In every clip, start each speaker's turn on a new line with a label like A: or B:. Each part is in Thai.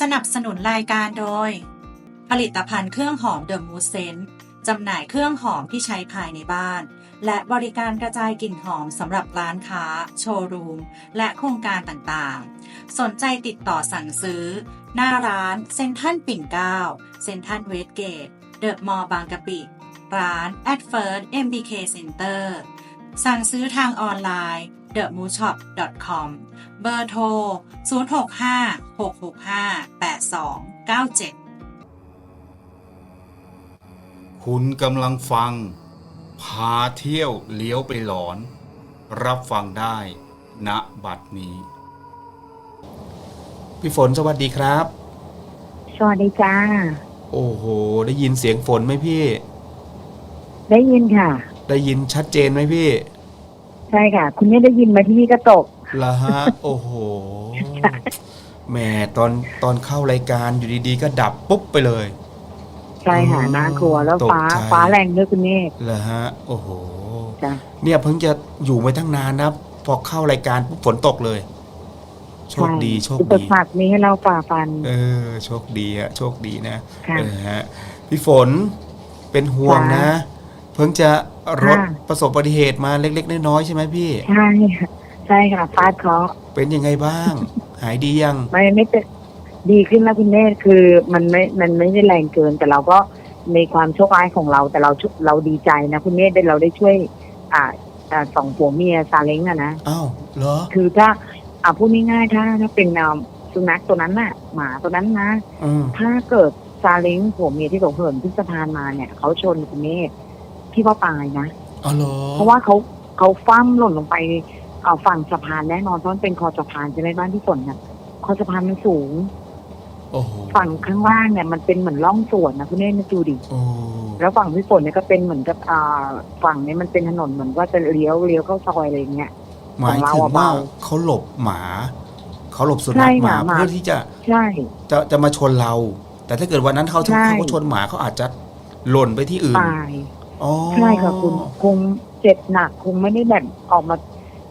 A: สนับสนุนรายการโดย ผลิตภัณฑ์เครื่องหอมเดอะมูสเซนจำหน่ายเครื่องหอมที่ใช้ภายในบ้าน และบริการกระจายกลิ่นหอมสำหรับร้านค้า โชว์รูม และโครงการต่างๆ สนใจติดต่อสั่งซื้อ หน้าร้านเซ็นทรัลปิ่นเกล้าเซ็นทรัลเวสเกต เดอะมอลล์บางกะปิ ร้าน at first mbk center สั่งซื้อทางออนไลน์ themoonshop.com เบอร์โทร 065-665-8297
B: คุณกำลังฟัง พาเที่ยวเลี้ยวไปหลอน รับฟังได้ณบัดนี้
C: พี่ฝนสวัสดีครับ
D: สวัสดีจ้า
C: โอ้โห ได้ยินเสียงฝนไหมพี่
D: ได้ยินค่ะ
C: ได้ยินชัดเจนไหมพี่
D: ใช่ค่ะ คุณไม่ได้ยินมาที่นี่ก็ตก
C: ละฮะ โอ้โหแหมตอนตอนเข้ารายการอยู่ดีๆ ก็ดับปุ๊บไปเลย
D: ใช่ค่ะ
C: อ๋อ
D: น่ากลัวแล้วฟ้า
C: ตกใจ
D: ฟ้าแรงด้วยคุณเมฆ
C: ละฮะ โอ้โห
D: จ้ะ
C: เนี่ยเพิ่งจะอยู่ไม่ทั้งนานนะพอเข้ารายการปุ๊บฝนตกเลย โชคดีโชค
D: อุป
C: ดี
D: สรรคนี้ให้เราฝ่าฟัน
C: เออ โชคดีอะโชคดีนะ
D: ค่ะ
C: เออฮะพี่ฝนเป็นห่วงนะ
D: ค่ะ
C: เพิ่งจะ รถ
D: ค่ะ
C: ประสบอุบัติเหตุมาเล็ก ๆ น้อยๆใช่ไหมพี่
D: ใช่ค่ะใช่ค่ะฟาดเคราะห์
C: เป็นยังไงบ้าง หายดียัง
D: ไม่ไม่เป็นดีขึ้นแล้วคุณเมฆคือมันไม่มันไม่ได้แรงเกิน แต่เราก็ในความโชคร้ายของเรา แต่เราชุเราดีใจนะคุณเมฆได้เราได้ช่วย อ่าอ่าสองผัวเมียซาเล้งอะนะ
C: อ้าวเหรอ
D: คือถ้าอ่าพูดง่ายๆถ้าถ้าเป็นอ่าสุนัขตัวนั้นน่ะ หมาตัวนั้นนะ
C: อืม
D: ถ้าเกิดซาเล้งผัวเมียที่เขาเหินขึ้นสะพานมาเนี่ยเขาชนคุณเมฆ พี่ว่าตายนะ
C: อ๋อเหรอ
D: เพราะว่าเขาเขาฟั่มหล่นลงไปเอ่อฝั่งสะพานแน่นอนเพราะมันเป็นคอสะพานใช่ไหมบ้านที่ฝนน่ะคอสะพานมันสูง
C: โอ้โห
D: ฝั่งข้างล่างเนี่ยมันเป็นเหมือนร่องสวนนะคุณเมฆมาดูดิ
C: โอ้
D: แล้วฝั่งพี่ฝนเนี่ยก็เป็นเหมือนกับอ่าฝั่งเนี้มันเป็นถนนเหมือนว่าจะเลี้ยวเลี้ยวเข้าซอยอะไรอย่างเงี้ย
C: หมายถึง
D: ของเราอะ
C: ว่า
D: เบา
C: เขาหลบหมา เขาหลบสุนั
D: ใช่
C: ขหมา
D: ค่ะหมา
C: เพื่อที่จะ
D: ใช่
C: จะจะมาชนเรา แต่ถ้าเกิดวันนั้นเขา
D: ใช่
C: เขาชนหมาเขาอาจจะหล่นไปที่อื่น
D: ตาย
C: อ๋อ
D: ใช่ค่ะคุณคงเจ็บหนักคงไม่ได้แบบออกมา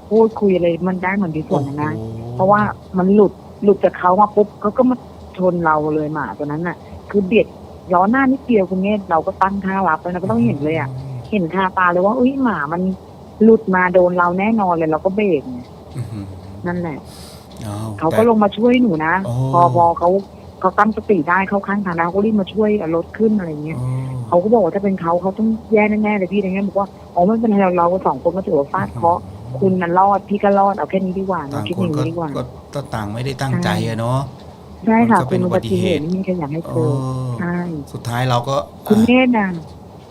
D: พูดคุยอะไรมันได้เหมือนที่ฝ
C: โอ้
D: น
C: โห
D: นะนะ เพราะว่ามันหลุดหลุดจากเขามาปุ๊บเขาก็มาชนเราเลยหมาตัวนั้นน่ะ คือเบียดย้อนหน้านิดเดียวคุณเนตเราก็ตั้งท่ารับแล้วนะก็ต้องเห็นเลยอะเห็นคาตาเลยว่าอุ้ยหมามันหลุดมาโดนเราแน่นอนเลยเราก็เบรกไง
C: อื้อหือ
D: นั่นแหละ
C: อ้าว
D: เขาก็
C: แต่
D: ลงมาช่วยหนูนะ
C: โอ้
D: พอพอเขา เขาตั้งสติได้เข้าข้างทางแล้วเขาก็รีบมาช่วยเอารถขึ้นอะไรเงี้ย
C: อ๋อ
D: เขาก็บอกว่าถ้าเป็นเขาเขาต้องแย่แน่ๆเลยพี่อะไรเงี้ยบอกว่าอ๋อไม่เป็นไรเราเราสองคนก็ถือว่าฟาดเคราะห์คุณน่ะรอดพี่ก็รอดเอาแค่นี้ดีกว่าหนู
C: ต่าง
D: คิด
C: ค
D: อนย่าง
C: ก็
D: นี้ดีกว่า
C: ก็ก็ต่างไม่ได้ตั้งใจอะเนาะ
D: ใช่ค่ะ
C: มันก็เป็
D: คุ
C: น
D: ณ
C: อุ
D: อุ
C: บั
D: บั
C: ติ
D: ติ
C: เห
D: เห
C: ตุ
D: ตุไม่มีใครอยากให้
C: เอ
D: เจอ
C: อ
D: ใช่
C: สุดท้ายเราก็
D: คุณ
C: อะ
D: เนธน่ะ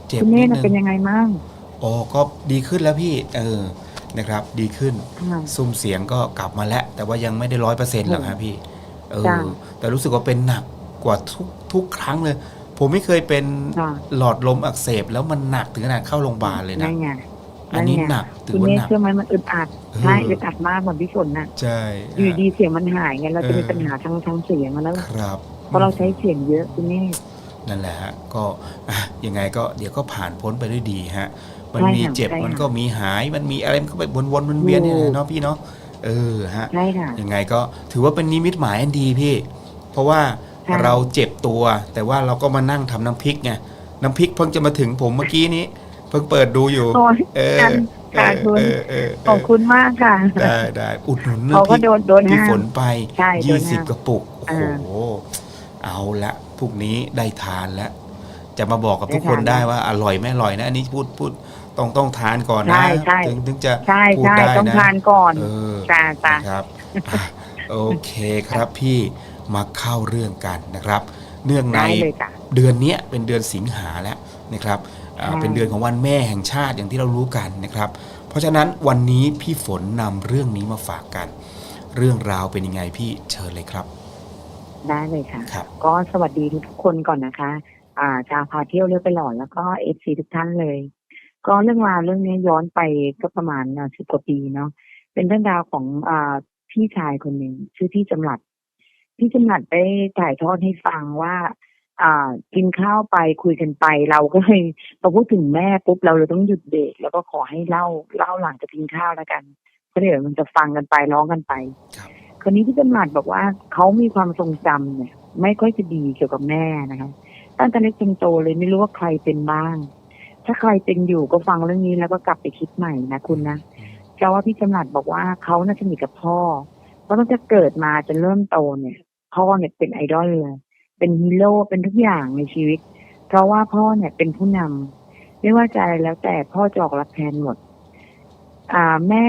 C: เจ็บ
D: คุณเน
C: นิ
D: ธ
C: ด
D: น่ะ
C: นึ
D: เป็น
C: ง
D: ยังไงมั่ง
C: โอ้ก็ดีขึ้นแล้วพี่ เออนะครับ ดีขึ้น
D: ค่ะ
C: ซุ้มเสียงก็กลับมาแล้ว แต่ว่ายังไม่ได้ร้อยเปอร์เซ็นต์หรอกฮะพี่ เออ
D: จ้ะ
C: แต่รู้สึกว่าเป็นหนักกว่าทุกทุกครั้งเลย ผมไม่เคยเป็น
D: ค่ะ
C: หลอดลมอักเสบแล้วมันหนักถึงขนาดเข้าโรงพยาบาลเลยนะ
D: นั่นไง
C: อันนี้
D: ไง
C: หนักถือ
D: คุณ
C: ว่า
D: เนธ
C: หนัก
D: เชื่อไหมมันอึดอัด
C: เออ
D: ใช่อึดอัดมากเหมือนพี่ฝนน่ะ
C: ใช่
D: อยู่ดีเสียงมันหายไงเราจะมี
C: เออ
D: ปัญหาทางทางเสียงมาแล้ว
C: ครับ
D: เพราะเราใช้เสียงเยอะคุณเนธ
C: นั่นแหละฮะก็อะยังไงก็เดี๋ยวก็ผ่านพ้นไปด้วยดีฮะ มัน
D: ใช่
C: มี
D: ค่ะ
C: เจ็บ
D: ใช่ค่ะ
C: มันก็มีหายมันมีอะไรมันก็ไปวนๆมันเวียนๆเนี่ย
D: ถูก
C: เนาะพี่เนาะ เออฮะ
D: ใช่ค่ะ
C: ยังไงก็ถือว่าเป็นนิมิตหมายอันดีพี่ เพราะว่า
D: ใช่
C: เราเจ็บตัว แต่ว่าเราก็มานั่งทำน้ำพริกไงน้ำพริกเพิ่งจะมาถึงผมเมื่อกี้นี้ เพิ่งเปิดดูอยู่
D: โอ้ย
C: เออ
D: กัน
C: เอ
D: ค่ะ
C: อ
D: คุณ
C: เออเออเอ
D: ขอบ
C: อ
D: คุณมากค่ะ
C: ได้ได้อุดหนุน
D: เขา
C: น้ำพ
D: ก็
C: ริก
D: โดนโดน
C: พี่
D: ห้า
C: ฝ
D: ม
C: นไป
D: ใช่โด
C: ยี่
D: น
C: สิบ
D: ห้าม
C: กระปุก โอ้โห
D: อ่า
C: เอาละพรุ่งนี้ได้ทานแล้ว จะมาบอกกับทุก
D: ได้
C: คน
D: ทาน
C: ได้ว่าอร่อยไม่อร่อยนะ อันนี้พูดพูด ต้องต้องทานก่อนนะ
D: ใช่ใช่
C: ถึงถึงจะ
D: ใช่
C: พูด
D: ใช่
C: ได้
D: ต้อง
C: นะ
D: ทานก่อน
C: เออ
D: จ้าจ้า
C: นะครับอะโอเคครับพี่มาเข้าเรื่องกันนะครับ เนื่องใน
D: ได้เลยจ้ะ
C: เดือนเนี้ยเป็นเดือนสิงหาแล้วนะครับอ่า
D: ใช่
C: เป็นเดือนของวันแม่แห่งชาติอย่างที่เรารู้กันนะครับ เพราะฉะนั้นวันนี้พี่ฝนนำเรื่องนี้มาฝากกัน เรื่องราวเป็นยังไงพี่เชิญเลยครับ
D: ได้เลยค่ะ
C: ครับ
D: ก็สวัสดีทุกๆคนก่อนนะคะ อ่าชาวพาเที่ยวเลือกไปหลอนแล้วก็เอฟซีทุกท่านเลย ก็เรื่องราวเรื่องนี้ย้อนไปก็ประมาณสิบกว่าปีเนาะเป็นเรื่องราวของอ่าพี่ชายคนหนึ่งชื่อพี่จำหลัด พี่จำหลัดได้ถ่ายทอดให้ฟังว่า อ่ากินข้าวไปคุยกันไป เราก็เลยพอพูดถึงแม่ปุ๊บเราเลยต้องหยุดเบรกแล้วก็ขอให้เล่าเล่าหลังจากกินข้าวแล้วกันเพราะเดี๋ยวมันจะฟังกันไปร้องกันไป
C: ครับ
D: คนนี้พี่จำหลัดบอกว่าเขามีความทรงจำเนี่ย ไม่ค่อยจะดีเกี่ยวกับแม่นะคะตั้งแต่เล็กจนโตเลยไม่รู้ว่าใครเป็นบ้าง ถ้าใครเป็นอยู่ก็ฟังเรื่องนี้แล้วก็กลับไปคิดใหม่นะคุณนะเพราะว่าพี่จำหลัดบอกว่าเขาน่าจะมีกับพ่อ เพราะตั้งแต่เกิดมาจนเริ่มโตเนี่ย พ่อเนี่ยเป็นไอดอลเลย เป็นฮีโร่เป็นทุกอย่างในชีวิต เพราะว่าพ่อเนี่ยเป็นผู้นำไม่ว่าจะอะไรแล้วแต่พ่อจะออกรับแทนหมด อ่าแม่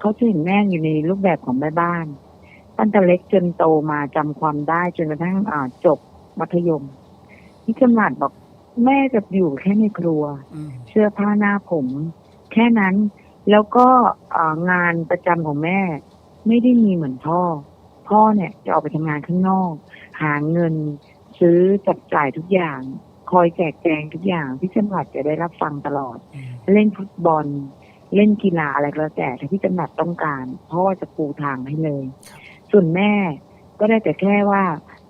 D: เขาจะเห็นแม่อยู่ในรูปแบบของแม่บ้าน ตั้งแต่เล็กจนโตมาจำความได้จนกระทั่งอ่าจบมัธยมพี่จำหลัดบอก แม่จะอยู่แค่ในครัว
C: อืม
D: เสื้อผ้าหน้าผม แค่นั้น แล้วก็อ่างานประจำของแม่ ไม่ได้มีเหมือนพ่อ พ่อเนี่ยจะออกไปทำงานข้างนอก หาเงิน ซื้อจับจ่ายทุกอย่าง คอยแจกแจงทุกอย่างพี่จังหวัดจะได้รับฟังตลอด
C: อืม
D: เล่นฟุตบอล เล่นกีฬาอะไรก็แล้วแต่ถ้าพี่จำหนัดต้องการ พ่อจะปูทางให้เลย ส่วนแม่ก็ได้แต่แค่ว่า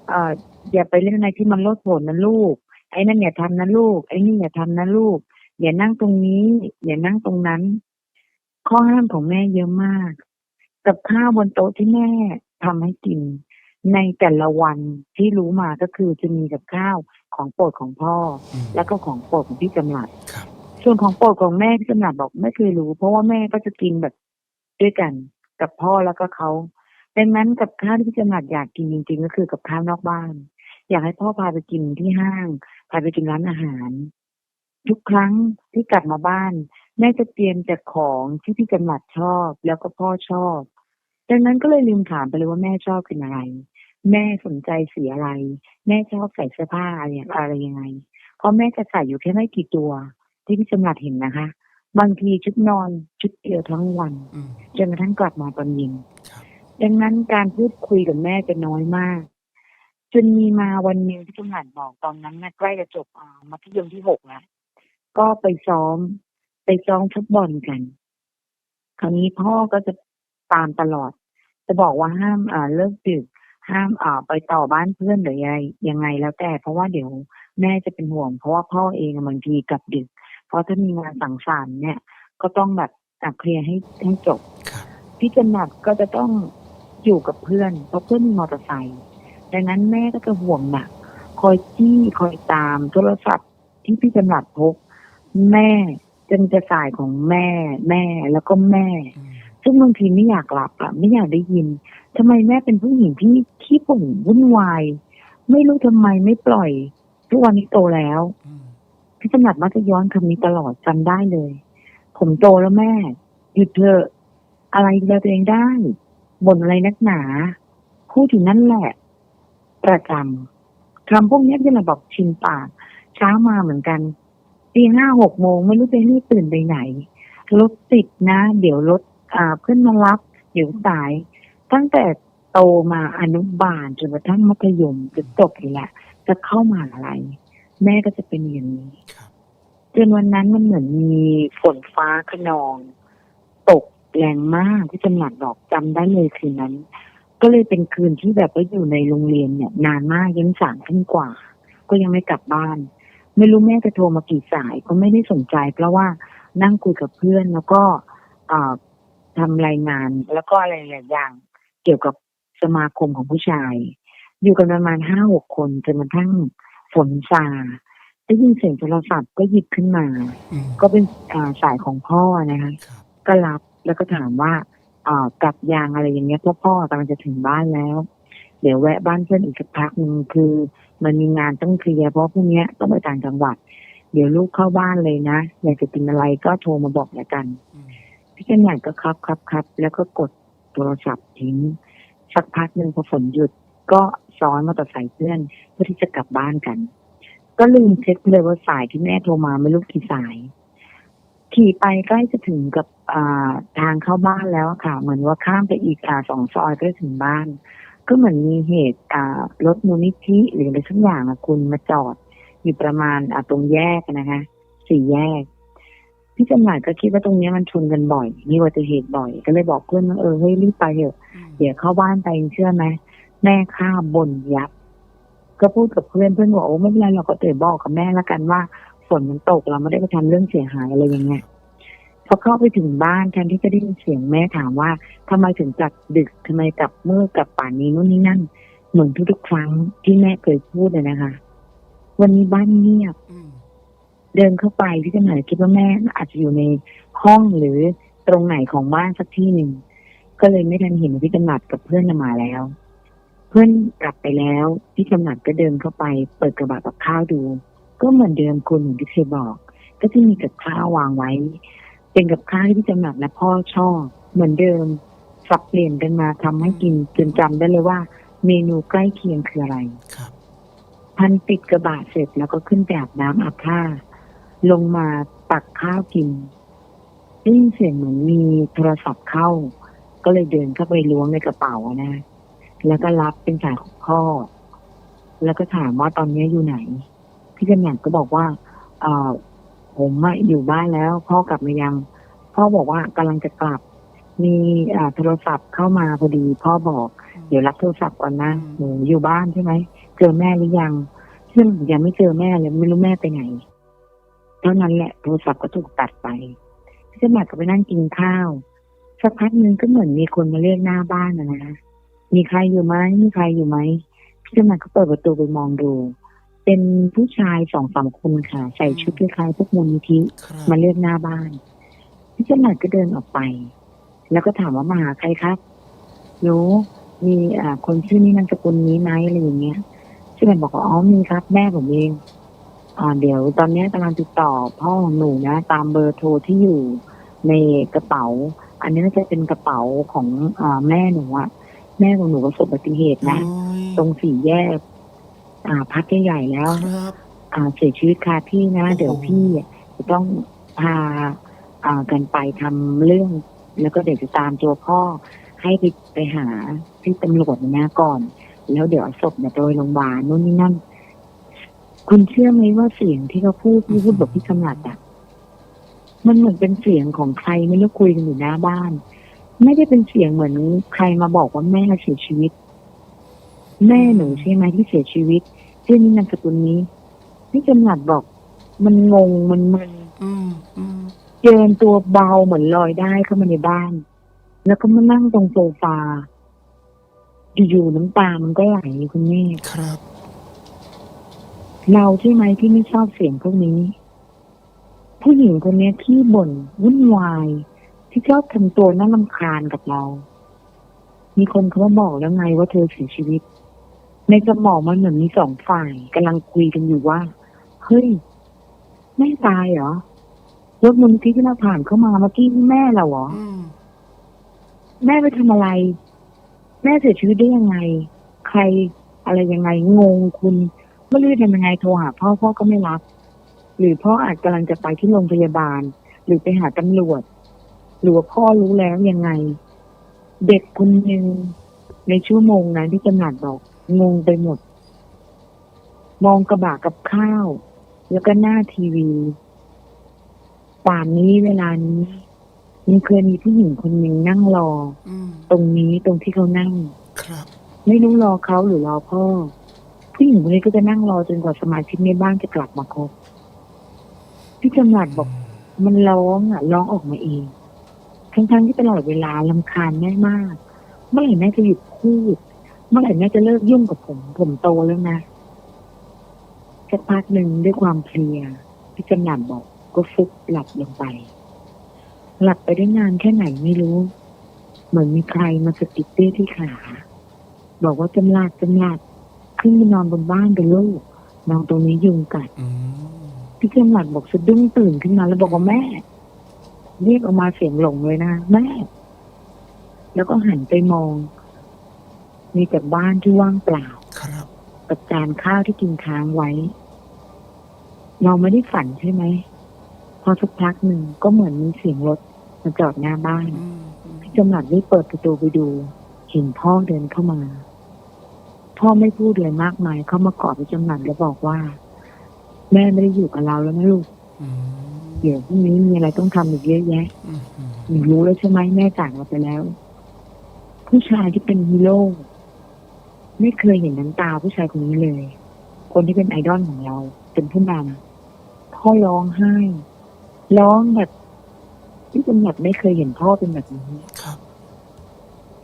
D: เอออย่าไปเล่นอะไรที่มันลดผลนะลูก ไอ้นั่นอย่าทำนะลูก ไอ้นี่อย่าทำนะลูก อย่านั่งตรงนี้ อย่านั่งตรงนั้น ข้อห้ามของแม่เยอะมาก กับข้าวบนโต๊ะที่แม่ทำให้กิน ในแต่ละวันที่รู้มาก็คือจะมีกับข้าวของโปรดของพ่อ
C: อืม
D: แล้วก็ของโปรดของพี่จำหลัด
C: ครับ
D: ส่วนของโปรดของแม่พี่จำหนัดบอกไม่เคยรู้ เพราะว่าแม่ก็จะกินแบบด้วยกันกับพ่อแล้วก็เขาดังนั้นกับข้าวที่พี่จำหนัดอยากกินจริงๆ ก็คือกับข้าวนอกบ้าน อยากให้พ่อพาไปกินที่ห้าง พาไปกินร้านอาหาร ทุกครั้งที่กลับมาบ้าน แม่จะเตรียมแต่ของที่พี่จำหนัดชอบแล้วก็พ่อชอบ ดังนั้นก็เลยลืมถามไปเลยว่าแม่ชอบกินอะไร แม่สนใจสีอะไร แม่ชอบใส่เสื้อผ้าอะไรอะไรยังไง เพราะแม่จะใส่อยู่แค่ไม่กี่ตัว ที่พี่จำหลัดเห็นนะคะ บางทีชุดนอนชุดเดียวทั้งวัน
C: อืม
D: จนกระทั่งกลับมาตอนเย็น
C: ครับ
D: ดังนั้นการพูดคุยกับแม่จะน้อยมาก จนมีมาวันหนึ่งที่จำหลัดบอกตอนนั้นนะใกล้จะจบอ่ามัธยมที่หกแล้วก็ไปซ้อม ไปซ้อมฟุตบอลกัน คราวนี้พ่อก็จะตามตลอด จะบอกว่าห้ามอ่าเลิกดึกห้ามอ่าไปต่อบ้านเพื่อนหรือยังไงยังไงแล้วแต่ เพราะว่าเดี๋ยวแม่จะเป็นห่วง เพราะว่าพ่อเองอะบางทีกลับดึก เพราะถ้ามีงานสังสรรค์เนี่ย ก็ต้องแบบอะเคลียร์ให้ให้จบ
C: ครับ
D: พี่จำหนัดก็จะต้องอยู่กับเพื่อนเพราะเพื่อนมีมอเตอร์ไซค์ ดังนั้นแม่ก็จะห่วงหนักคอยจี้คอยตามโทรศัพท์ที่พี่จำหนัดพกแม่จนจะสายของแม่แม่แล้วก็แม่
C: อืม
D: ซึ่งบางทีไม่อยากหลับอะไม่อยากได้ยินทำไมแม่เป็นผู้หญิงที่ขี้ปุ่งวุ่นวายไม่รู้ทำไมไม่ปล่อย ทุกวันนี้โตแล้ว
C: อืม
D: พี่จำหนัดมักจะย้อนคำนี้ตลอดจำได้เลย ผมโตแล้วแม่หยุดเถอะอะไรดูแลตัวเองได้บ่นอะไรนักหนาพูดถึงนั่นแหละ ประจำคำพวกนี้พี่จำหนัดบอกชินปาก เช้ามาเหมือนกันตีห้าหกโมงไม่รู้จะรีบตื่นไปไหนรถติดนะ เดี๋ยวรถอ่าเพื่อนมารับ เดี๋ยวสาย ตั้งแต่โตมาอนุบาลจนกระทั่งมัธยมจะจบเลยแหละ จะเข้ามหาอะไร แม่ก็จะเป็นอย่างนี้
C: ครับ
D: จนวันนั้นมันเหมือนมีฝนฟ้าขนอง ตกแรงมากที่จำหลัดบอกจำได้เลยคืนนั้น ก็เลยเป็นคืนที่แบบว่าอยู่ในโรงเรียนเนี่ยนานมากยันสามทุ่มกว่า ก็ยังไม่กลับบ้าน ไม่รู้แม่จะโทรมากี่สายก็ไม่ได้สนใจ เพราะว่านั่งคุยกับเพื่อนแล้วก็อ่าทำรายงาน แล้วก็อะไรหลายอย่าง เกี่ยวกับสมาคมของผู้ชาย อยู่กันประมาณห้าหกคนจนกระทั่งฝนซาได้ยินเสียงโทรศัพท์ก็หยิบขึ้นมา
C: อืม
D: ก็เป็นอ่าสายของพ่อนะคะ
C: ครับ
D: ก็รับแล้วก็ถามว่าอ่า กลับยางอะไรอย่างเงี้ยเพราะพ่อกำลังจะถึงบ้านแล้ว เดี๋ยวแวะบ้านเพื่อนอีกสักพักหนึ่งคือ มันมีงานต้องเคลียร์เพราะพรุ่งเนี้ยต้องไปต่างจังหวัด เดี๋ยวลูกเข้าบ้านเลยนะอยากจะกินอะไรก็โทรมาบอกแล้วกัน
C: อืม
D: พี่กันใหญ่ก็ครับครับครับแล้วก็กดโทรศัพท์ทิ้งสักพักหนึ่งพอฝนหยุดก็ซ้อนมอเตอร์ไซค์เพื่อนเพื่อที่จะกลับบ้านกัน ก็ลืมเช็คเลยว่าสายที่แม่โทรมาไม่รู้กี่สาย ขี่ไปใกล้จะถึงกับอ่า ทางเข้าบ้านแล้วอะค่ะ เหมือนว่าข้ามไปอีกอ่าสองซอยก็จะถึงบ้าน ก็เหมือนมีเหตุอ่ารถมูลนิธิหรืออะไรสักอย่างอะคุณมาจอด อยู่ประมาณอ่าตรงแยกนะคะสี่แยกพี่จำหน่ายก็คิดว่าตรงเนี้ยมันชนกันบ่อย มีอุบัติเหตุบ่อย ก็เลยบอกเพื่อนว่าเออเฮ้ยรีบไปเถอะ
C: อืม
D: เดี๋ยวเข้าบ้านไปเชื่อไหมแม่ข้าบ่นยับ ก็พูดกับเพื่อนเพื่อนบอกโอ้ไม่เป็นไรเราก็เตยบอกกับแม่แล้วกันว่าฝนมันตกเราไม่ได้ไปทำเรื่องเสียหายอะไรอย่างเงี้ย พอเข้าไปถึงบ้านแทนที่จะได้ยินเสียงแม่ถามว่าทำไมถึงกลับดึกทำไมกลับมืดกลับป่านนี้นู่นนี่นั่น เหมือนทุกๆครั้งที่แม่เคยพูดเลยนะคะ วันนี้บ้านเงียบ
C: อืม
D: เดินเข้าไปพี่จำหน่ายคิดว่าแม่อาจจะอยู่ในห้องหรือตรงไหนของบ้านสักที่หนึ่งก็เลยไม่ทันเห็นว่าพี่จำหนัดกับเพื่อนน่ะมาแล้ว เพื่อนกลับไปแล้วพี่จำหนัดก็เดินเข้าไป เปิดกระบะกับข้าวดู ก็เหมือนเดิมคุณอย่างที่เคยบอก ก็จะมีกับข้าววางไว้ เป็นกับข้าวที่พี่จำหนัดและพ่อชอบ เหมือนเดิมสับเปลี่ยนกันมาทำให้กินจนจำได้เลยว่า เมนูใกล้เคียงคืออะไร
C: ครับ
D: พันปิดกระบะเสร็จแล้วก็ขึ้นไปอาบน้ำอาบท่าลงมาตักข้าวกินได้ยินเสียงเหมือนมีโทรศัพท์เข้า ก็เลยเดินเข้าไปล้วงในกระเป๋านะ แล้วก็รับเป็นสายของพ่อ แล้วก็ถามว่าตอนนี้อยู่ไหน พี่จำหนักก็บอกว่า เออ ผมอะอยู่บ้านแล้วพ่อกลับมายัง พ่อบอกว่ากำลังจะกลับ มีอ่าโทรศัพท์เข้ามาพอดี พ่อบอก เดี๋ยวรับโทรศัพท์ก่อนนะหนูอยู่บ้านใช่ไหมเจอแม่หรือยัง ซึ่งยังไม่เจอแม่เลยไม่รู้แม่ไปไหนเท่านั้นแหละโทรศัพท์ก็ถูกตัดไปพี่สมัครก็ไปนั่งกินข้าวสักพักหนึ่งก็เหมือนมีคนมาเรียกหน้าบ้านนะนะมีใครอยู่ไหมมีใครอยู่ไหมพี่สมัครก็เปิดประตูไปมองดู เป็นผู้ชายสองสามคนค่ะ ใส่ชุดคล้ายๆพวกมูลนิธิ
C: ครับ
D: มาเรียกหน้าบ้านพี่จำหนัดก็เดินออกไป แล้วก็ถามว่ามาหาใครครับหนูมีอ่าคนชื่อนี้นามสกุลนี้ไหมอะไรอย่างเงี้ยพี่จำหนัดบอกว่าอ๋อมีครับ แม่ผมเองอ่าเดี๋ยวตอนเนี้ยกำลังติดต่อพ่อของหนูนะ ตามเบอร์โทรที่อยู่ในกระเป๋า อันนี้น่าจะเป็นกระเป๋าของอ่าแม่หนูอะแม่ของหนูประสบอุบัติเหตุนะ
C: โอ้ย
D: ตรงสี่แยก อ่าพักใหญ่ๆแล้ว
C: ครับ
D: อ่าเสียชีวิตคาที่นะ
C: โอ้โห
D: เดี๋ยวพี่จะต้องพาอ่ากันไปทำเรื่อง แล้วก็เดี๋ยวจะตามตัวพ่อ ให้ไปไปหาที่ตำรวจนะก่อน แล้วเดี๋ยวเอาศพเนี่ยไปโรงพยาบาลนู่นนี่นั่น คุณเชื่อไหมว่าเสียงที่เขาพูดที่พูดแบบพี่กำลัดอะ มันเหมือนเป็นเสียงของใครไม่รู้คุยกันอยู่หน้าบ้าน ไม่ได้เป็นเสียงเหมือนใครมาบอกว่าแม่เสียชีวิต แม่หนูใช่ไหมที่เสียชีวิตชื่อนี้นามสกุลนี้พี่จำหนัดบอก มันงงมันมึน
C: อืมอืม
D: เดินตัวเบาเหมือนลอยได้เข้ามาในบ้าน แล้วก็มานั่งตรงโซฟาอยู่ๆน้ำตามันก็ไหลคุณแม่
C: ครับ
D: เราใช่ไหมที่ไม่ชอบเสียงพวกนี้ ผู้หญิงคนเนี้ยที่บ่นวุ่นวาย ที่ชอบทำตัวน่ารำคาญกับเรา มีคนเขามาบอกแล้วไงว่าเธอเสียชีวิต ในสมองมันเหมือนมีสองฝ่ายกำลังคุยกันอยู่ว่า เฮ้ย แม่ตายเหรอรถมูลนิธิที่เราผ่านเข้ามาเมื่อกี้นี่แม่เราเหรอ
C: อืม
D: แม่ไปทำอะไร แม่เสียชีวิตได้ยังไง ใครอะไรยังไงงงคุณไม่รู้จะทำยังไงโทรหาพ่อพ่อก็ไม่รับ หรือพ่ออาจกำลังจะไปที่โรงพยาบาล หรือไปหาตำรวจ หรือว่าพ่อรู้แล้วยังไง เด็กคนหนึ่งในชั่วโมงนั้นที่จำหนัดบอก งงไปหมด มองกระบะกับข้าว แล้วก็หน้าทีวีป่านนี้เวลานี้มีเคยมีผู้หญิงคนหนึ่งนั่งรอ
C: อืม
D: ตรงนี้ตรงที่เขานั่ง
C: ครับ
D: ไม่รู้รอเขาหรือรอพ่อ ผู้หญิงคนนี้ก็จะนั่งรอจนกว่าสมาชิกในบ้านจะกลับมาครบพี่จำหลัดบอก มันร้องอะร้องออกมาเองทั้งๆที่ตลอดเวลาลำคาญแม่มากเมื่อไหร่แม่จะหยุดพูด เมื่อไหร่แม่จะเลิกยุ่งกับผม ผมโตแล้วนะสักพักหนึ่งด้วยความเพลียพี่จำหลัดบอกก็ฟุบหลับลงไป หลับไปได้นานแค่ไหนไม่รู้ เหมือนมีใครมาสะกิดเต้ที่ขา บอกว่าจำหลัดจำหลัดขึ้นไปนอนบนบ้านกันลูกนอนตรงนี้ยุงกัด
C: อืม
D: พี่เจ้าหลัดบอกสะดุ้งตื่นขึ้นมาแล้วบอกว่าแม่ เรียกออกมาเสียงหลงเลยนะแม่ แล้วก็หันไปมอง มีแต่บ้านที่ว่างเปล่า
C: ครับ
D: กับจานข้าวที่กินค้างไว้ เราไม่ได้ฝันใช่ไหม พอสักพักหนึ่งก็เหมือนมีเสียงรถมาจอดหน้าบ้าน
C: อืมอืม
D: พี่จำหลัดรีบเปิดประตูไปดู เห็นพ่อเดินเข้ามา พ่อไม่พูดเลยมากมาย เข้ามากอดพี่จำหลัดแล้วบอกว่า แม่ไม่ได้อยู่กับเราแล้วนะลูก
C: อืม
D: เดี๋ยวพรุ่งนี้มีอะไรต้องทำอีกเยอะแยะ
C: อืมอืม
D: หนูรู้แล้วใช่ไหมแม่จากเราไปแล้ว ผู้ชายที่เป็นฮีโร่ ไม่เคยเห็นน้ำตาผู้ชายคนนี้เลย คนที่เป็นไอดอลของเรา เป็นผู้นำพ่อร้องไห้ ร้องแบบที่เป็นแบบไม่เคยเห็นพ่อเป็นแบบนี้
C: ครับ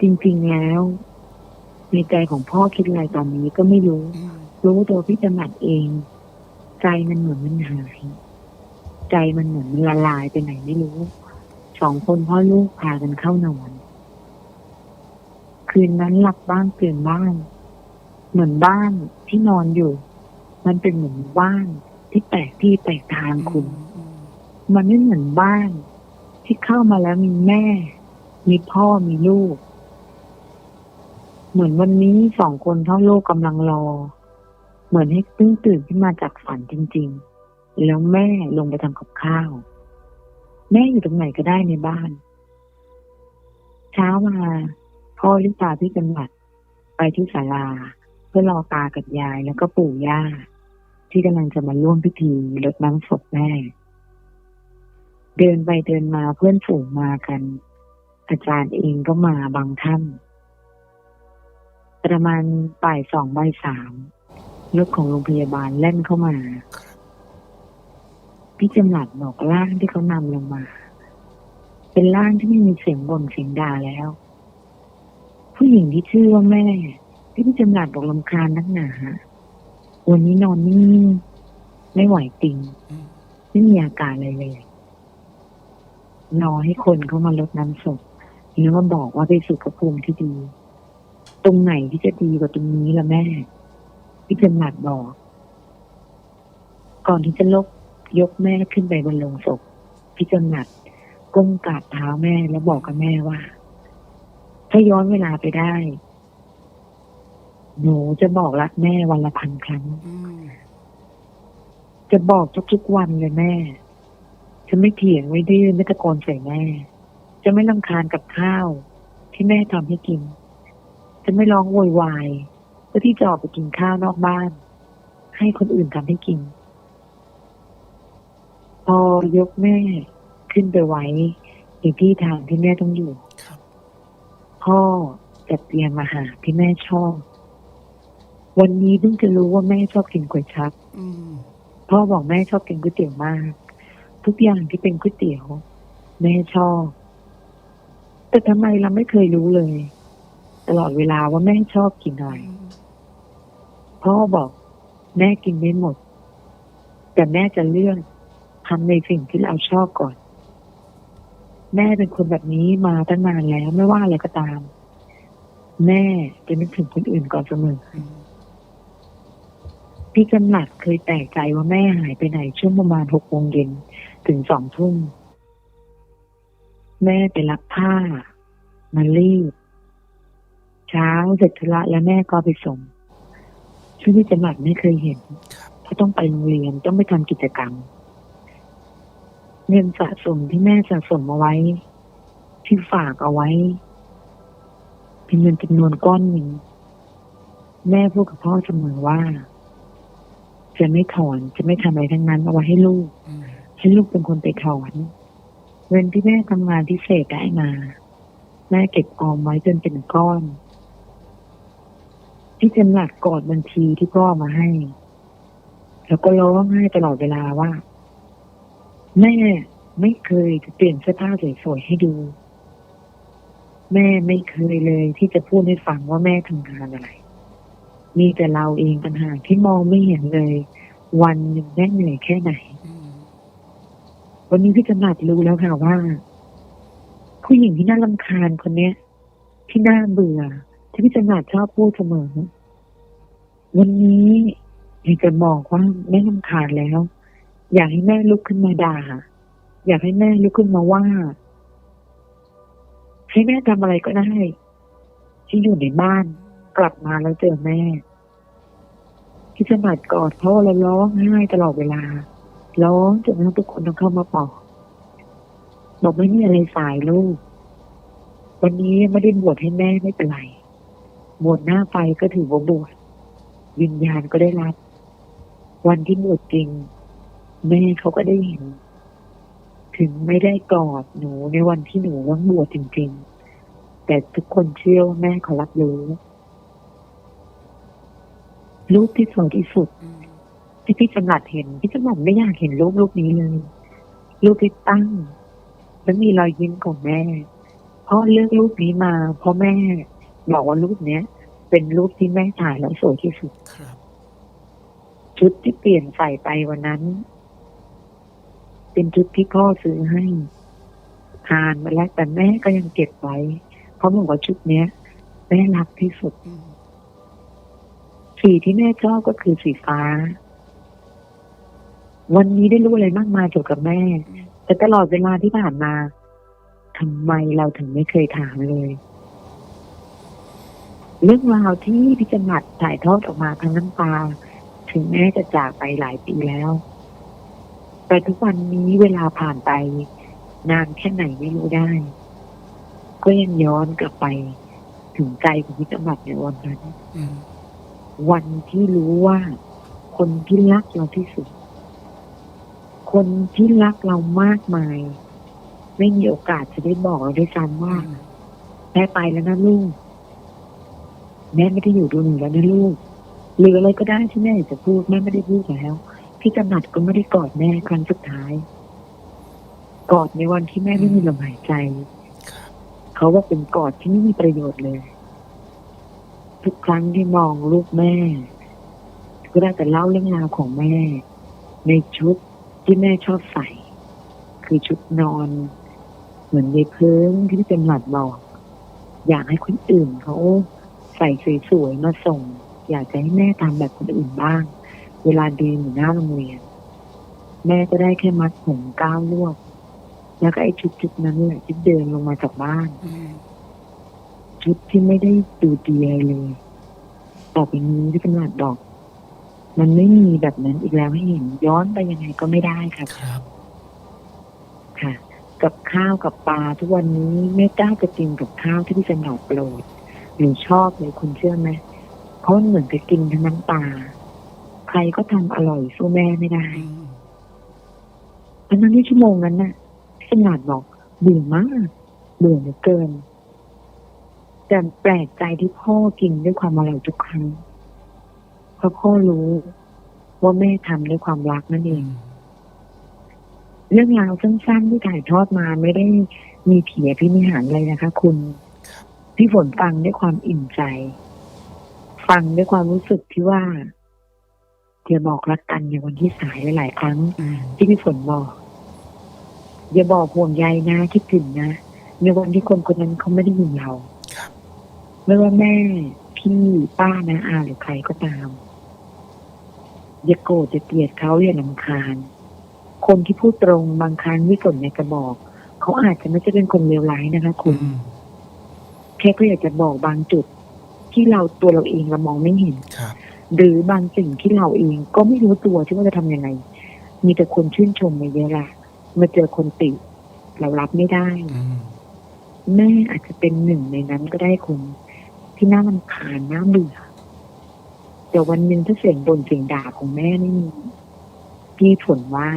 D: จริงๆแล้วในใจของพ่อคิดอะไรตอนนี้ก็ไม่รู้ รู้ตัวพี่จำหนัดเอง ใจมันเหมือนมันหาย ใจมันเหมือนมันละลายไปไหนไม่รู้สองคนพ่อลูกพากันเข้านอน คืนนั้นหลับบ้างตื่นบ้าง เหมือนบ้านที่นอนอยู่ มันเป็นเหมือนบ้านที่แปลกที่แปลกทางคุณ มันไม่เหมือนบ้าน ที่เข้ามาแล้วมีแม่ มีพ่อมีลูก เหมือนวันนี้สองคนเท่าโลกกำลังรอ เหมือนให้เพิ่งตื่นขึ้นมาจากฝันจริง ๆ แล้วแม่ลงไปทำกับข้าว แม่อยู่ตรงไหนก็ได้ในบ้าน เช้ามาพ่อรีบพาพี่จังหวัดไปที่ศาลาเพื่อรอตากับยายแล้วก็ปู่ย่าที่กำลังจะมาร่วมพิธีรดน้ำศพแม่ เดินไปเดินมาเพื่อนฝูงมากัน อาจารย์เองก็มาบางท่าน ประมาณบ่ายสองบ่ายสามรถของโรงพยาบาลแล่นเข้ามา พี่จำหลัดบอกร่างที่เขานำลงมา เป็นร่างที่ไม่มีเสียงบ่นเสียงด่าแล้ว ผู้หญิงที่ชื่อว่าแม่ พี่จำหลัดบอกลำคาญนักหนาวันนี้นอนนิ่งไม่ไหวติงไม่มีอาการอะไรเลยรอให้คนเขามาลดน้ำศพแล้วมาบอกว่าไปสู่ภภูมิที่ดี ตรงไหนที่จะดีกว่าตรงนี้ล่ะแม่ พี่จำหนัดบอก ก่อนที่จะลกยกแม่ขึ้นไปบนโลงศพพี่จำหนัดก้มกราบเท้าแม่แล้วบอกกับแม่ว่า ถ้าย้อนเวลาไปได้ หนูจะบอกรักแม่วันละพันครั้ง จะบอกทุกๆวันเลยแม่ จะไม่เถียงไม่ดื้อไม่ตะโกนใส่แม่ จะไม่ลำคาญกับข้าว ที่แม่ทำให้กิน จะไม่ร้องโวยวายเพื่อที่จะออกไปกินข้าวนอกบ้าน ให้คนอื่นทำให้กิน พอยกแม่ขึ้นไปไว้ในที่ทางที่แม่ต้องอยู่
C: ครับ
D: พ่อจัดเตรียมอาหารที่แม่ชอบ วันนี้เพิ่งจะรู้ว่าแม่ชอบกินก๋วยจั๊บ
C: อืม
D: พ่อบอกแม่ชอบกินก๋วยเตี๋ยวมาก ทุกอย่างที่เป็นก๋วยเตี๋ยว แม่ชอบ แต่ทำไมเราไม่เคยรู้เลย ตลอดเวลาว่าแม่ชอบกินอะไรพ่อบอก แม่กินไม่หมด แต่แม่จะเลือกทำในสิ่งที่เราชอบก่อน แม่เป็นคนแบบนี้มาตั้งนานแล้วไม่ว่าอะไรก็ตาม แม่จะนึกถึงคนอื่นก่อนเสมอ พี่กำหนัดเคยแปลกใจว่าแม่หายไปไหนช่วงประมาณหกโมงเย็นถึงสองทุ่ม แม่ไปรับผ้า มารีดเช้าเสร็จธุระแล้วแม่ก็ไปส่งซึ่งพี่จำหนัดไม่เคยเห็น
C: ครับ
D: เพราะต้องไปโรงเรียนต้องไปทำกิจกรรม เงินสะสมที่แม่สะสมเอาไว้ ที่ฝากเอาไว้ เป็นเงินจำนวนก้อนหนึ่งแม่พูดกับพ่อเสมอว่า จะไม่ถอนจะไม่ทำอะไรทั้งนั้น เอาไว้ให้ลูก
C: อืม
D: ให้ลูกเป็นคนไปถอนเงินที่แม่ทำงานพิเศษได้มา แม่เก็บออมไว้จนเป็นก้อน ที่จำหลักกอดบัญชีที่พ่อมาให้ แล้วก็ร้องไห้ตลอดเวลาว่า แม่ไม่เคยจะเปลี่ยนเสื้อผ้าสวยๆให้ดู แม่ไม่เคยเลยที่จะพูดให้ฟังว่าแม่ทำงานอะไร มีแต่เราเองปัญหาที่มองไม่เห็นเลย วันหนึ่งแม่เหนื่อยแค่ไหน วันนี้พี่จำหนัดรู้แล้วค่ะว่า ผู้หญิงที่น่ารำคาญคนเนี้ย ที่น่าเบื่อ ที่พี่จำหนัดชอบพูดเสมอ วันนี้อยากจะบอกว่าแม่รำคาญแล้ว อยากให้แม่ลุกขึ้นมาด่าอยากให้แม่ลุกขึ้นมาว่าให้แม่ทำอะไรก็ได้ที่อยู่ในบ้าน กลับมาแล้วเจอแม่พี่จำหนัดกอดพ่อแล้วร้องไห้ตลอดเวลา ร้องจนทุกคนต้องเข้ามาปลอบบอกไม่มีอะไรสายลูก วันนี้ไม่ได้บวชให้แม่ไม่เป็นไร บวชหน้าไฟก็ถือว่าบวชวิญญาณก็ได้รับ วันที่บวชจริง แม่เขาก็ได้เห็น ถึงไม่ได้กอดหนูในวันที่หนูว่างบวชจริง ๆ แต่ทุกคนเชื่อว่าแม่เขารับรู้ รูปที่สวยที่สุด
C: อืม
D: ที่พี่จำหลัดเห็นพี่จำหลัดไม่อยากเห็นรูปรูปนี้เลย รูปที่ตั้งและมีรอยยิ้มของแม่เพราะเลือกรูปนี้มาเพราะแม่บอกว่ารูปเนี้ย เป็นรูปที่แม่ถ่ายแล้วสวยที่สุด
C: ครับ
D: ชุดที่เปลี่ยนใส่ไปวันนั้น เป็นชุดที่พ่อซื้อให้ผ่านมาแล้วแต่แม่ก็ยังเก็บไว้เพราะบอกว่าชุดเนี้ยแม่รักที่สุด
C: อืม
D: สีที่แม่ชอบก็คือสีฟ้า วันนี้ได้รู้อะไรมากมายเกี่ยวกับแม่ แต่ตลอดเวลาที่ผ่านมาทำไมเราถึงไม่เคยถามเลย เรื่องราวที่พี่จมัดถ่ายทอดออกมาทั้งน้ำตา ถึงแม้จะจากไปหลายปีแล้ว แต่ทุกวันนี้เวลาผ่านไป นานแค่ไหนไม่รู้ได้ ก็ยังย้อนกลับไปถึงใจของพี่จมัดในวันนั้น วันที่รู้ว่า คนที่รักเราที่สุด คนที่รักเรามากมาย ไม่มีโอกาสจะได้บอกเราด้วยซ้ำว่าแม่ไปแล้วนะลูกแม่ไม่ได้อยู่ดูหนูแล้วนะลูกหรืออะไรก็ได้ที่แม่อยากจะพูดแม่ไม่ได้พูดแล้วพี่จำหนัดก็ไม่ได้กอดแม่ครั้งสุดท้าย กอดในวันที่แม่ไม่มีลมหายใจ
C: ครับ
D: เขาว่าเป็นกอดที่ไม่มีประโยชน์เลย ทุกครั้งที่มองลูกแม่ ก็ได้แต่เล่าเรื่องราวของแม่ ในชุดที่แม่ชอบใส่ คือชุดนอน เหมือนในเพิ่งที่พี่จำหลัดบอก อยากให้คนอื่นเขาใส่สวยๆมาส่ง อยากจะให้แม่ทำแบบคนอื่นบ้าง เวลาเดินอยู่หน้าโรงเรียน แม่ก็ได้แค่มัดผมก้าวลวดแล้วก็ไอ้ชุดชุดๆนั้นแหละที่เดินลงมาจากบ้าน ชุดที่ไม่ได้ดูดีอะไรเลยต่อไปนี้ที่เป็นหลัดบอก มันไม่มีแบบนั้นอีกแล้วให้เห็นย้อนไปยังไงก็ไม่ได้ค่ะ
C: ครับ
D: ค่ะ กับข้าวกับปลาทุกวันนี้ไม่กล้าจะกินกับข้าวที่พี่จันหลอดโปรดหนูชอบเลยคุณเชื่อไหมเพราะมันเหมือนกับกินทั้งน้ำปลาใครก็ทำอร่อยสู้แม่ไม่ได้
C: อืม
D: เพราะฉะนั้นที่ชั่วโมงนั้นน่ะพี่จันหลอดบอกเบื่อมากเบื่อเหลือเกิน แต่แปลกใจที่พ่อกินด้วยความอร่อยทุกครั้ง เพราะพ่อรู้ว่าแม่ทำด้วยความรักนั่นเอ
C: อื
D: ง
C: ม
D: เรื่องราวสั้นๆที่ถ่ายทอดมาไม่ได้มีเผียพิมิหารอะไรนะคะ คุณ
C: ครับ
D: พี่ฝนฟังด้วยความอิ่มใจ ฟังด้วยความรู้สึกที่ว่าอย่าบอกรักกันในวันที่สายหลายๆครั้ง
C: อืม
D: ที่พี่ฝนบอก อย่าบอกห่วงใยนะคิดถึงนะในวันที่คนคนนั้นเขาไม่ได้ยินเรา
C: ครับ
D: ไม่ว่าแม่ พี่ป้านะอาหรือใครก็ตาม อย่าโกรธอย่าเกลียดเขาอย่าลำคาญ คนที่พูดตรงบางครั้งที่ฝนอยากจะบอก เขาอาจจะไม่ใช่เป็นคนเลวร้ายนะคะ คุณ
C: อืม
D: แค่ก็อยากจะบอกบางจุด ที่เราตัวเราเองเรามองไม่เห็น
C: ครับ
D: หรือบางสิ่งที่เราเองก็ไม่รู้ตัวที่ว่าจะทำยังไง มีแต่คนชื่นชมมาเยอะละมาเจอคนติ เรารับไม่ได้
C: อืม
D: แม่อาจจะเป็นหนึ่งในนั้นก็ได้คุณ ที่น่ารำคาญน่าเบื่อแต่วันหนึ่งถ้าเสียงบ่นเสียงด่าของแม่ไม่มีพี่ผลว่า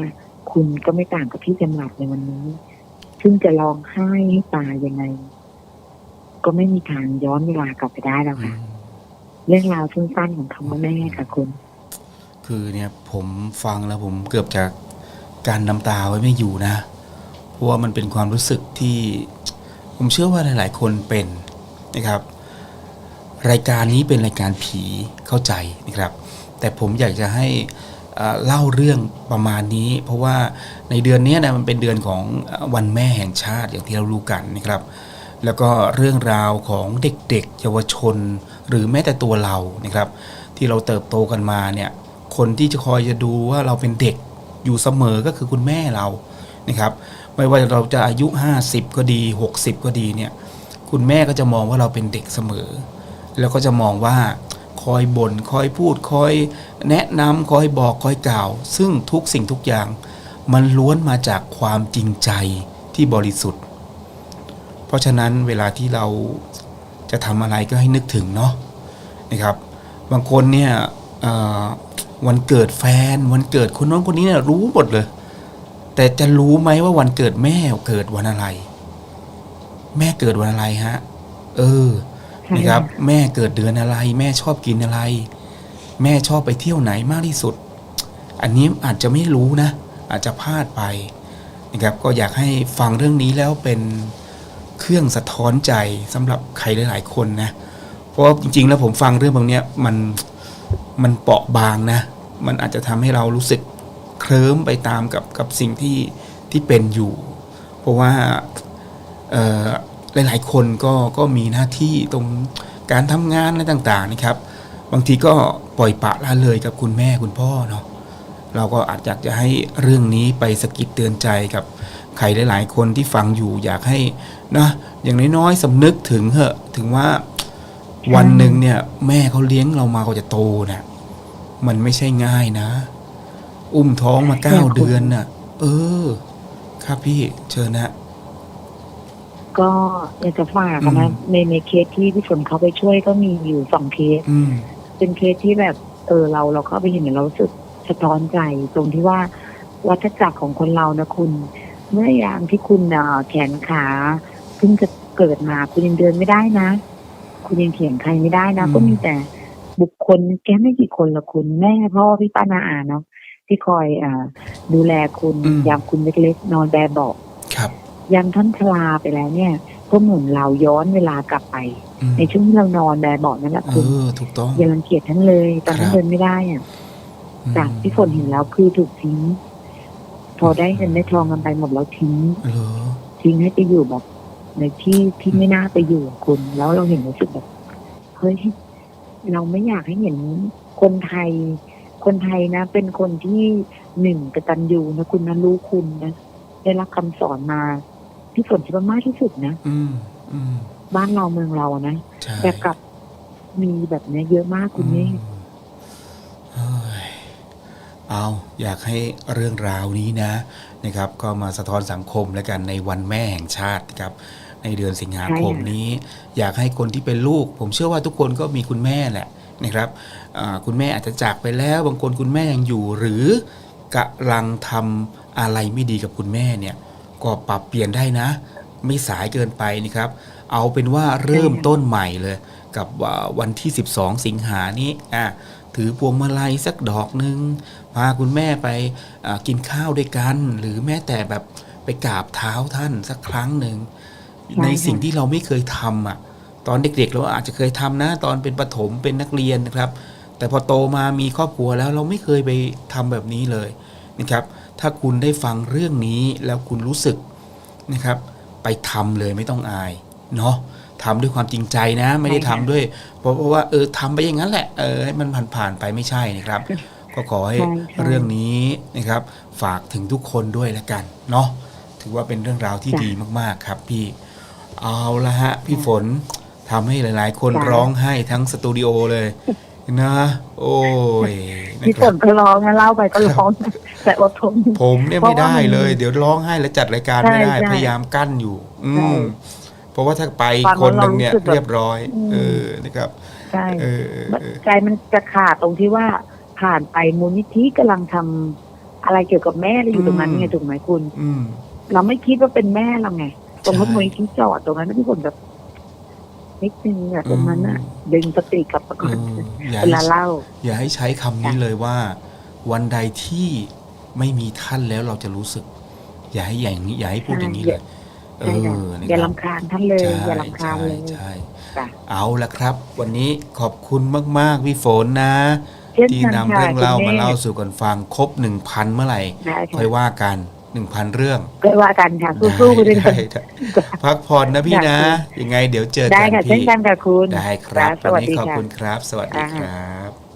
D: คุณก็ไม่ต่างกับพี่จำหลัดในวันนี้ ซึ่งจะร้องไห้ให้ตายยังไง ก็ไม่มีทางย้อนเวลากลับไปได้แล้วค่ะ เรื่องราวสั้นๆของคำว่าแม่ค่ะคุณ
C: คือเนี่ยผมฟังแล้วผมเกือบจะการน้ำตาไว้ไม่อยู่นะ เพราะว่ามันเป็นความรู้สึกที่ ผมเชื่อว่าหลาย ๆ คนเป็นนะครับ รายการนี้เป็นรายการผีเข้าใจนะครับ แต่ผมอยากจะให้เล่าเรื่องประมาณนี้ เพราะว่าในเดือนนี้นะมันเป็นเดือนของวันแม่แห่งชาติอย่างที่เรารู้กันนะครับ แล้วก็เรื่องราวของเด็กๆ เยาวชน หรือแม้แต่ตัวเรานะครับ ที่เราเติบโตกันมาเนี่ยคนที่จะคอยจะดูว่าเราเป็นเด็กอยู่เสมอก็คือคุณแม่เรานะครับ ไม่ว่าเราจะอายุ 50 ก็ดี 60 ก็ดีเนี่ยคุณแม่ก็จะมองว่าเราเป็นเด็กเสมอ แล้วก็จะมองว่าคอยบน่นคอยพูดคอยแนะนำคอยบอกคอยกล่าว ซึ่งทุกสิ่งทุกอย่าง มันล้วนมาจากความจริงใจที่บริสุทธิ์ เพราะฉะนั้นเวลาที่เราจะทำอะไรก็ให้นึกถึงเนาะนะครับ บางคนเนี่ยวันเกิดแฟน วันเกิดคนน้นคนนี้เนี่ยรู้หมดเลย แต่จะรู้ไหมว่าวันเกิดแม่เกิดวันอะไร แม่เกิดวันอะไรฮะ เออ นะครับ แม่เกิดเดือนอะไร แม่ชอบกินอะไร แม่ชอบไปเที่ยวไหนมากที่สุด อันนี้อาจจะไม่รู้นะ อาจจะพลาดไปนะครับก็อยากให้ฟังเรื่องนี้แล้วเป็นเครื่องสะท้อนใจสำหรับใครหลาย ๆ คนนะ เพราะจริง ๆ แล้วผมฟังเรื่องบางเนี้ยมันมันเปราะบางนะ มันอาจจะทำให้เรารู้สึกเคลิ้มไปตามกับกับสิ่งที่ที่เป็นอยู่ เพราะว่าเออ หลาย ๆ คนก็ก็มีหน้าที่ตรงการทำงานอะไรต่าง ๆ นะครับ บางทีก็ปล่อยปะละเลยกับคุณแม่คุณพ่อเนาะเราก็อาจอยากจะให้เรื่องนี้ไปสะกิดเตือนใจกับใครหลาย ๆ คนที่ฟังอยู่อยากให้นะอย่างน้อยๆสำนึกถึงเหอะ ถึงว่าวันหนึ่งเนี่ย แม่เขาเลี้ยงเรามาก็จะโตนะมันไม่ใช่ง่ายนะ อุ้มท้องมาเก้าเดือนน่ะ เออ ครับพี่เชิญนะ
D: ก็อยากจะฝาก
C: อื
D: นะ
C: ม
D: ในในเคสที่พี่ฝนเขาไปช่วยก็มีอยู่สองเคส
C: อืม
D: เป็นเคสที่แบบ เออเราเราเข้าไปเห็นเรารู้สึกสะท้อนใจ ตรงที่ว่าวัฏจักรของคนเรานะคุณ เมื่อยามที่คุณเอ่อแขนขาเพิ่งจะเกิดมาคุณยังเดินไม่ได้นะ คุณยังเถียงใครไม่ได้นะ
C: อืม
D: ก็มีแต่บุคคลแค่ไม่กี่คนละคุณแม่พ่อพี่ป้านาอาเนาะที่คอยอ่าดูแลคุณยามคุณเล็กๆนอนแบบเบอก
C: ครับ
D: ยามท่านชราไปแล้วเนี่ย ก็เหมือนเราย้อนเวลากลับไป
C: อืม
D: ในช่วงที่เรานอนแบบเบอกนั่นแหละ
C: เอ
D: คุณ
C: อถูกต้อง
D: อย่ารังเกียจท่านเลย ตอน
C: ครั
D: ท่าน
C: บ
D: เดินไม่ได้อะจากที่ฝนเห็นแล้วคือถูกทิ้ง พอได้เงินได้ทองกันไปหมดแล้วทิ้ง
C: เหรอ
D: ทิ้งให้ไปอยู่แบบในที่ที่ไม่น่าไปอยู่อะคุณแล้วเราเห็นรู้สึกแบบเฮ้ยเราไม่อยากให้เห็นคนไทย คนไทยนะ เป็นคนที่หนึ่งกตัญญูนะคุณนะรู้คุณนะได้รับคำสอนมา ที่ฝนคิดว่ามากที่สุดนะ
C: อืมอืม
D: บ้านเราเมืองเรานะ
C: ใช่
D: แต่กลับมีแบบเนี้ยเยอะมากคุณนี่
C: อืมเฮ้ยเอาอยากให้เรื่องราวนี้นะนะครับ ก็มาสะท้อนสังคมแล้วกันในวันแม่แห่งชาตินะครับ ในเดือนสิงหาคมนี้ อยากให้คนที่เป็นลูก ผมเชื่อว่าทุกคนก็มีคุณแม่แหละนะครับอ่าคุณแม่อาจจะจากไปแล้ว บางคนคุณแม่ยังอยู่หรือกำลังทำอะไรไม่ดีกับคุณแม่เนี่ย ก็ปรับเปลี่ยนได้นะ ไม่สายเกินไปนะครับ เอาเป็นว่าเริ่มต้นใหม่เลย กับว่าวันที่ 12 สิงหานี้อะถือพวงมาลัยสักดอกหนึ่งพาคุณแม่ไปอ่ากินข้าวด้วยกัน หรือแม้แต่แบบไปกราบเท้าท่านสักครั้งหนึ่ง
D: ใช่
C: ในสิ่ง
D: ค่ะ
C: ที่เราไม่เคยทำอะ ตอนเด็กๆเราอาจจะเคยทำนะ ตอนเป็นประถมเป็นนักเรียนนะครับ แต่พอโตมามีครอบครัวแล้วเราไม่เคยไปทำแบบนี้เลยนะครับ ถ้าคุณได้ฟังเรื่องนี้แล้วคุณรู้สึกนะครับ ไปทำเลยไม่ต้องอายเนาะทำด้วยความจริงใจนะ ไม่ได้ทำด้วย เพราะเพราะว่าเออทำไปอย่างนั้นแหละเออให้มันผ่านๆไปไม่ใช่นะครับ ก็ขอให้
D: ใช่ใช่
C: เรื่องนี้นะครับ ฝากถึงทุกคนด้วยแล้วกันเนาะถือว่าเป็นเรื่องราวที่
D: จ้ะ
C: ดีมากๆครับพี่เอาละฮะ พี่ฝนทำให้หลาย ๆ คน
D: จ้ะ
C: ร้องไห้ทั้งสตูดิโอเลย นะ โอ้ยนะ
D: พี่
C: ค
D: ฝ
C: รับ
D: นก็ร้องนะเล่าไปก็ร้องแต่อดทน
C: ผมเนี่ย
D: เพ
C: ไม่
D: ราะว่า
C: ได้
D: มัน
C: เลย เดี๋ยวร้องไห้แล้วจัดรายการไม่ได้
D: ใช่ใช่
C: พยายามกั้นอยู่ อื
D: ใช่
C: มเพราะว่าถ้าไป
D: ฟัง
C: คนหนึ่งเนี่ย
D: แล้วเรารู้สึกแบบ
C: เรียบร้อย
D: อืม
C: เออนะครับ
D: ใช่
C: เออเออเออ
D: ใจมันจะขาดตรงที่ว่าผ่านไปมูลนิธิกำลังทำอะไรเกี่ยวกับแม่เราอยู่ตรงนั้นไงถูกไหมคุณ
C: อืม
D: เราไม่คิดว่าเป็นแม่เราไงตรงรถ
C: ใช่
D: มูลนิธิจอดตรงนั้นนะพี่ฝนแบบ นิดนึงอะตรงนั้นอะ
C: อืม
D: ดึงสติกลับมา
C: เอ
D: ก่อน
C: ออย่า
D: เว
C: ให้
D: ลาเล่า
C: อย่าให้ใช้คำนี้เลยว่า วันใดที่ไม่มีท่านแล้วเราจะรู้สึก อย่าให้อย่างนี้อย่าให้พูดอย่างนี้เลยเอ
D: ใช่ค่ะ
C: อนะ
D: อย่า
C: ครับ
D: ลำคาญท่านเลย
C: ใช่
D: อย่าลำคาญเลย
C: ใช่
D: จ้ะ
C: เอาละครับ วันนี้ขอบคุณมาก ๆ พี่ฝนนะ
D: เช่น
C: ที่
D: กัน
C: นำ
D: ค่ะ
C: เรื่องเล่า
D: คุณ
C: มา
D: แเล่า
C: สู่กันฟังครบหนึ่งพันเมื่อไหร่
D: ได้
C: ค่
D: ค่ะ
C: อยว่ากัน หนึ่งพันเรื่อง
D: ก็ว่ากันค่ะสู้ๆไปด้วยกั
C: ได้
D: น
C: ได้พักผ่อนนะพี่นะ
D: ได้
C: ยังไงเดี๋ยวเจอ
D: ได้
C: กัน
D: ค่ะเช่น
C: พี่
D: กันค่ะคุณ
C: ได้ครับ
D: สวัส
C: วัน
D: ดี
C: นี้ขอบ
D: ค่ะ
C: คุณครับ สวัสดี
D: ค่ะ
C: ครับ